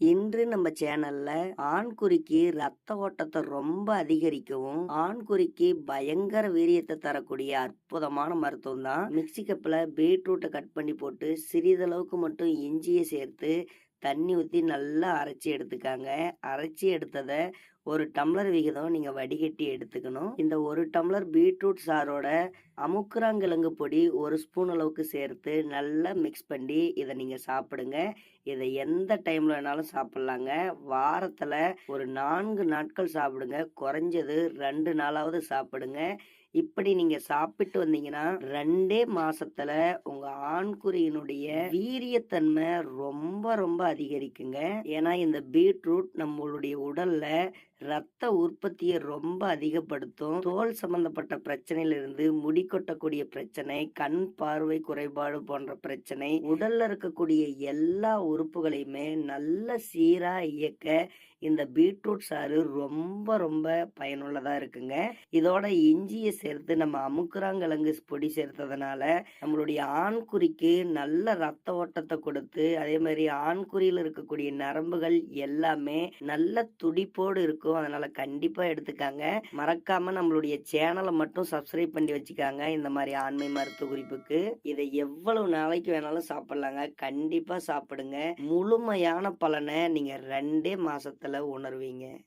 இன்று நம்ம சேனல்ல ஆண்குறிக்கு ரத்த ஓட்டத்தை ரொம்ப அதிகரிக்கவும் ஆண்குறிக்கு பயங்கர வீரியத்தை தரக்கூடிய அற்புதமான மருத்துவம் தான். மிக்சி கப்பில் பீட்ரூட்டை கட் பண்ணி போட்டு சிறிதளவுக்கு மட்டும் இஞ்சியை சேர்த்து தண்ணி ஊற்றி நல்லா அரைச்சி எடுத்துக்காங்க. அரைச்சி எடுத்ததை ஒரு டம்ளர் விகிதம் நீங்கள் வடிகட்டி எடுத்துக்கணும். இந்த ஒரு டம்ளர் பீட்ரூட் சாரோட அமுக்குறாங்கிழங்கு பொடி ஒரு ஸ்பூன் அளவுக்கு சேர்த்து நல்லா மிக்ஸ் பண்ணி இதை நீங்கள் சாப்பிடுங்க. இதை எந்த டைம்ல வேணாலும் சாப்பிட்லாங்க. வாரத்தில் ஒரு நான்கு நாட்கள் சாப்பிடுங்க. குறைஞ்சது ரெண்டு நாளாவது சாப்பிடுங்க. இப்படி நீங்க சாப்பிட்டு வந்தீங்கன்னா ரெண்டே மாசத்துல உங்க ஆண்குறியினுடைய வீரியத்தன்மை ரொம்ப ரொம்ப அதிகரிக்குங்க. ஏன்னா இந்த பீட்ரூட் நம்மளுடைய உடல்ல ரத்த உற்பத்தியை ரொம்ப அதிகப்படுத்தும். தோல் சம்பந்தப்பட்ட பிரச்சனையில இருந்து முடி கொட்டக்கூடிய பிரச்சனை கண் பார்வை குறைபாடு போன்ற பிரச்சனை உடல்ல இருக்கக்கூடிய எல்லா உறுப்புகளையுமே நல்ல சீரா இயக்க இந்த பீட்ரூட் சாறு ரொம்ப ரொம்ப பயனுள்ளதா இருக்குங்க. இதோட இஞ்சியை சேர்த்து நம்ம அமுக்குறாங்கிழங்கு பொடி சேர்த்ததுனால நம்மளுடைய ஆண்குறிக்கு நல்ல ரத்த ஓட்டத்தை கொடுத்து அதே மாதிரி ஆண்குறியில் இருக்கக்கூடிய நரம்புகள் எல்லாமே நல்ல துடிப்போடு இருக்கும். அதனால கண்டிப்பா எடுத்துக்காங்க. மறக்காம நம்மளுடைய சேனலை மட்டும் சப்ஸ்கிரைப் பண்ணி வச்சுக்காங்க. இந்த மாதிரி ஆண்மை மருத்துவ குறிப்புக்கு. இதை எவ்வளவு நாளைக்கு வேணாலும் சாப்பிடலாங்க. கண்டிப்பா சாப்பிடுங்க. முழுமையான பலனை நீங்க ரெண்டே மாசத்துல உணர்வீங்க.